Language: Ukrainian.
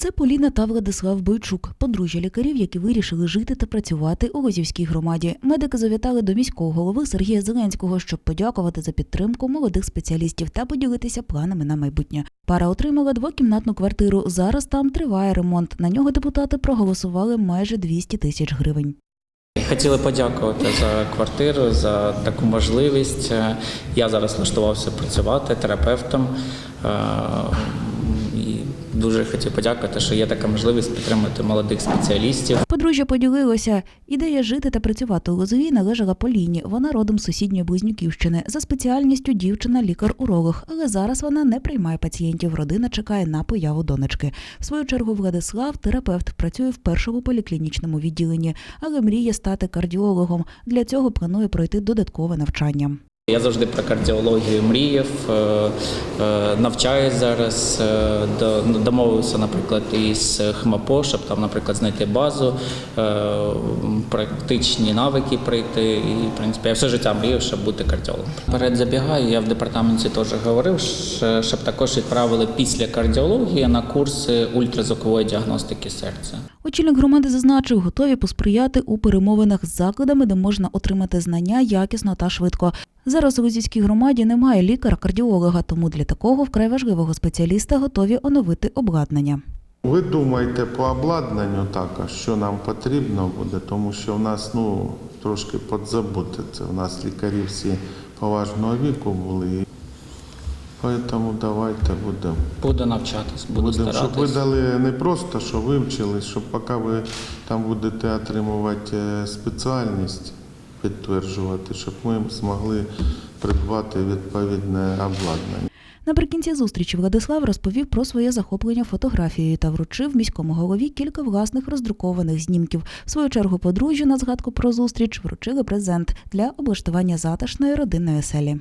Це Поліна та Владислав Бойчук, подружжя лікарів, які вирішили жити та працювати у Лозівській громаді. Медики завітали до міського голови Сергія Зеленського, щоб подякувати за підтримку молодих спеціалістів та поділитися планами на майбутнє. Пара отримала двокімнатну квартиру. Зараз там триває ремонт. На нього депутати проголосували майже 200 тисяч гривень. Хотіли подякувати за квартиру, за таку можливість. Е, Я зараз влаштувався працювати терапевтом. Дуже хотів подякувати, що є така можливість підтримати молодих спеціалістів. Подружжя поділилося. Ідея жити та працювати у Лозовій належала Поліні. Вона родом з сусідньої Близнюківщини. За спеціальністю дівчина лікар-уролог, але зараз вона не приймає пацієнтів. Родина чекає на появу донечки. В свою чергу Владислав, терапевт, працює в першому поліклінічному відділенні, але мріє стати кардіологом. Для цього планує пройти додаткове навчання. Я завжди про кардіологію мріяв, е, е, навчаюсь зараз, е, домовився, наприклад, із ХМАПО, щоб там, наприклад, знайти базу, практичні навики пройти. І, в принципі, я все життя мріяв, щоб бути кардіологом. Перед забігаю, я в департаменті теж говорив, щоб також відправили після кардіології на курси ультразвукової діагностики серця. Очільник громади зазначив, готові посприяти у перемовинах з закладами, де можна отримати знання якісно та швидко. Зараз у Лозівській громаді немає лікаря-кардіолога, тому для такого вкрай важливого спеціаліста готові оновити обладнання. Ви думаєте по обладнанню також, що нам потрібно буде, тому що в нас ну трошки подзабути це. У нас лікарі всі поважного віку були. Тому давайте будемо. Буду навчатись, буду Будемо, щоб ви дали не просто, що вивчили, щоб поки ви там будете отримувати е, спеціальність, підтверджувати, щоб ми змогли придбати відповідне обладнання. Наприкінці зустрічі Владислав розповів про своє захоплення фотографією та вручив міському голові кілька власних роздрукованих знімків. В свою чергу подружжю на згадку про зустріч вручили презент для облаштування затишної родинної оселі.